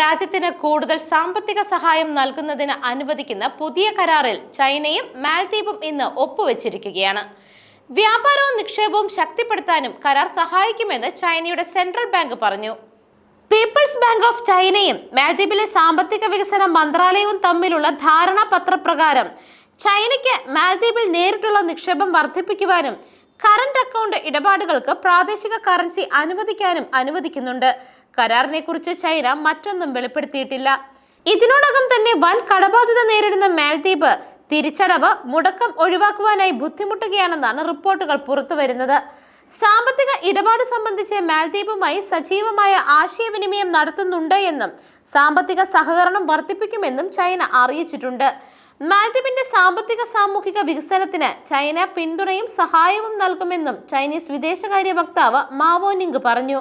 രാജ്യത്തിന് കൂടുതൽ സാമ്പത്തിക സഹായം നൽകുന്നതിന് അനുവദിക്കുന്ന പുതിയ കരാറിൽ ചൈനയും മാൽദ്വീപും ഇന്ന് ഒപ്പുവെച്ചിരിക്കുകയാണ്. വ്യാപാരവും നിക്ഷേപവും ശക്തിപ്പെടുത്താനും കരാർ സഹായിക്കുമെന്ന് ചൈനയുടെ സെൻട്രൽ ബാങ്ക് പറഞ്ഞു. പീപ്പിൾസ് ബാങ്ക് ഓഫ് ചൈനയും മാൽദ്വീപിലെ സാമ്പത്തിക വികസന മന്ത്രാലയവും തമ്മിലുള്ള ധാരണാപത്രപ്രകാരം ചൈനയ്ക്ക് മാൽദ്വീപിൽ നേരിട്ടുള്ള നിക്ഷേപം വർദ്ധിപ്പിക്കുവാനും കറന്റ് അക്കൗണ്ട് ഇടപാടുകൾക്ക് പ്രാദേശിക കറൻസി അനുവദിക്കാനും അനുവദിക്കുന്നുണ്ട്. കരാറിനെ കുറിച്ച് ചൈന മറ്റൊന്നും വെളിപ്പെടുത്തിയിട്ടില്ല. ഇതിനോടകം തന്നെ വൻ കടബാധ്യത നേരിടുന്ന മാൽദ്വീപ് തിരിച്ചടവ് മുടക്കം ഒഴിവാക്കുവാനായി ബുദ്ധിമുട്ടുകയാണെന്നാണ് റിപ്പോർട്ടുകൾ പുറത്തുവരുന്നത് സാമ്പത്തിക ഇടപാട് സംബന്ധിച്ച് മാൽദ്വീപുമായി സജീവമായ ആശയവിനിമയം നടത്തുന്നുണ്ട് എന്നും സാമ്പത്തിക സഹകരണം വർദ്ധിപ്പിക്കുമെന്നും ചൈന അറിയിച്ചിട്ടുണ്ട്. മാൽദ്വീപിന്റെ സാമ്പത്തിക സാമൂഹിക വികസനത്തിന് ചൈന പിന്തുണയും സഹായവും നൽകുമെന്നും ചൈനീസ് വിദേശകാര്യ വക്താവ് മാവോനിങ് പറഞ്ഞു.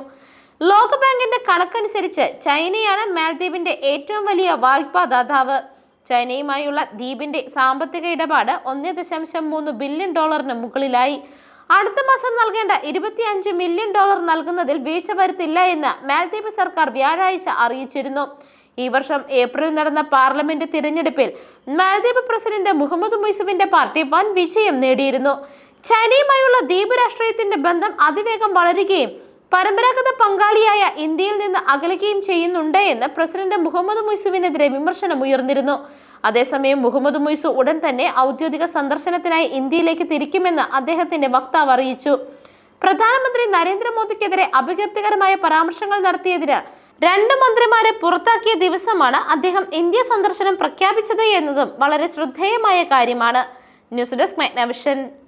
ലോകബാങ്കിന്റെ കണക്കനുസരിച്ച് ചൈനയാണ് മാൽദ്വീപിന്റെ ഏറ്റവും വലിയ വായ്പാ ദാതാവ്. ചൈനയുമായുള്ള ദ്വീപിന്റെ സാമ്പത്തിക ഇടപാട് ഒന്ന് ദശാംശം മൂന്ന് ബില്യൺ ഡോളറിന് മുകളിലായി. അടുത്ത മാസം നൽകേണ്ട ഇരുപത്തിയഞ്ച് മില്യൺ ഡോളർ നൽകുന്നതിൽ വീഴ്ച വരുത്തില്ല എന്ന് മാൽദ്വീപ് സർക്കാർ വ്യാഴാഴ്ച അറിയിച്ചിരുന്നു. ഈ വർഷം ഏപ്രിലിൽ നടന്ന പാർലമെന്റ് തിരഞ്ഞെടുപ്പിൽ മാൽദ്വീപ് പ്രസിഡന്റ് മുഹമ്മദ് മുയ്സുവിന്റെ പാർട്ടി വൻ വിജയം നേടിയിരുന്നു. ചൈനയുമായുള്ള ദ്വീപ് രാഷ്ട്രീയത്തിന്റെ ബന്ധം അതിവേഗം വളരുകയും പരമ്പരാഗത പങ്കാളിയായ ഇന്ത്യയിൽ നിന്ന് അകലുകയും ചെയ്യുന്നുണ്ട് എന്ന് പ്രസിഡന്റ് മുഹമ്മദ് മുയ്സുവിനെതിരെ വിമർശനം ഉയർന്നിരുന്നു. അതേസമയം മുഹമ്മദ് മുയ്സു ഉടൻ തന്നെ ഔദ്യോഗിക സന്ദർശനത്തിനായി ഇന്ത്യയിലേക്ക് തിരിക്കുമെന്ന് അദ്ദേഹത്തിന്റെ വക്താവ് അറിയിച്ചു. പ്രധാനമന്ത്രി നരേന്ദ്രമോദിക്കെതിരെ അപകീർത്തികരമായ പരാമർശങ്ങൾ നടത്തിയതിന് രണ്ട് മന്ത്രിമാരെ പുറത്താക്കിയ ദിവസമാണ് അദ്ദേഹം ഇന്ത്യ സന്ദർശനം പ്രഖ്യാപിച്ചത് എന്നതും വളരെ ശ്രദ്ധേയമായ കാര്യമാണ്. News desk മൈഗ്നവിഷൻ.